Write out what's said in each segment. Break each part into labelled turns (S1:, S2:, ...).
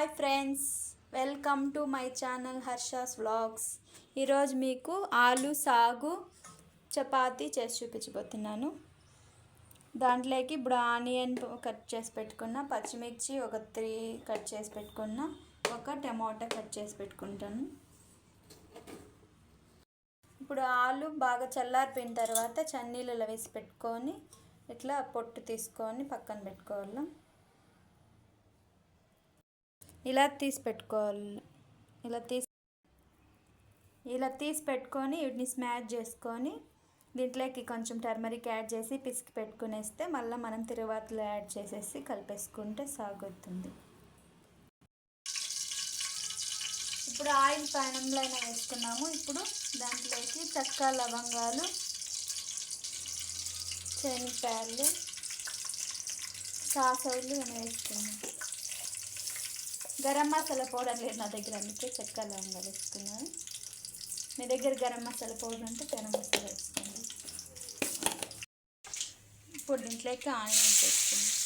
S1: Hi friends welcome to my channel Harsha's vlogs. ఈరోజు మీకు ఆలు సాగు చపాతీ చేసి చూపించబోతున్నాను. దాంట్లోకి ఇప్పుడు ఆనియన్ కట్ చేసి పెట్టుకున్న పచ్చిమిర్చి ఒక త్రీ కట్ చేసి పెట్టుకున్న ఒక టమాటా కట్ చేసి పెట్టుకుంటాను. ఇప్పుడు ఆలు బాగా చల్లారిపోయిన తర్వాత చన్నీళ్ళలో వేసి పెట్టుకొని ఇట్లా పొట్టు తీసుకొని పక్కన పెట్టుకోవాలి. ఇలా తీసి పెట్టుకోవాలి. ఇలా తీసి ఇలా తీసి పెట్టుకొని వీటిని స్మాష్ చేసుకొని దీంట్లోకి కొంచెం టర్మరిక్ యాడ్ చేసి పిసికి పెట్టుకునేస్తే మళ్ళీ మనం తిరువాతలో యాడ్ చేసేసి కలిపేసుకుంటే సాగుతుంది. ఇప్పుడు ఆయిల్ పానంలో అయినా వేసుకున్నాము. ఇప్పుడు దాంట్లోకి చక్క లవంగాలు శనగపాయలు సాసవులు అని గరం మసాలా పౌడర్ లేదు నా దగ్గర అందుకే చెక్క లవంగాలు వేసుకున్నాను. మీ దగ్గర గరం మసాలా పౌడర్ ఉంటే గరం మసాలా వేసుకోండి. ఇప్పుడు దీంట్లోకి ఆనియన్స్ వేసుకున్నాం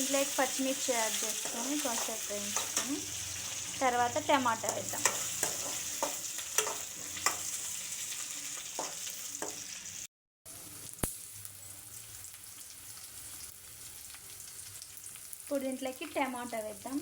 S1: ఇంట్లోకి పచ్చిమిర్చి యాడ్ చేసుకొని కొంచెం వేయించుకొని తర్వాత టమాటా వేద్దాం. ఇప్పుడు దీంట్లోకి టమాటా వేద్దాం.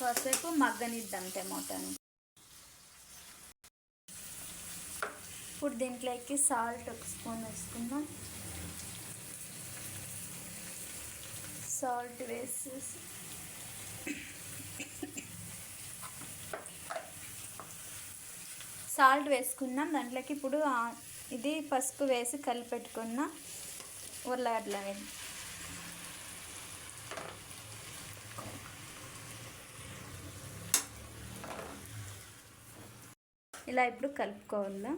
S1: కాసేపు మగ్గనిద్దాం టమాటాని ఇప్పుడు దీంట్లోకి సాల్ట్ ఒక స్పూన్ వేసుకుందాం. సాల్ట్ వేసేసి సాల్ట్ వేసుకున్నాం. దాంట్లోకి ఇప్పుడు ఇది పసుపు వేసి కలిపెట్టుకున్న ఉర్లగడ్డలు ఇలా ఇప్పుడు కలుపుకోవాలా?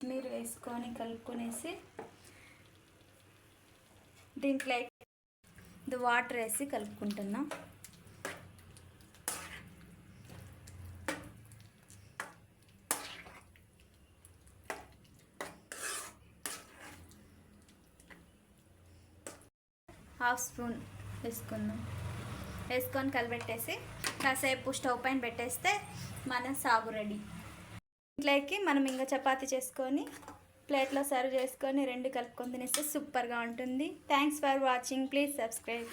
S1: మీరు వేసుకొని కలుపుకొనేసి దీంట్లో ఇది వాటర్ వేసి కలుపుకుంటున్నాం. హాఫ్ స్పూన్ వేసుకుందాం. వేసుకొని కలిపెట్టేసి కాసేపు స్టవ్ పైన పెట్టేస్తే మన సాగు రెడీ. ఇంట్లోకి మనం ఇంకా చపాతీ చేసుకొని ప్లేట్లో సర్వ్ చేసుకొని రెండు కలుపుకొని తినేస్తే సూపర్గా ఉంటుంది. Thanks for watching please subscribe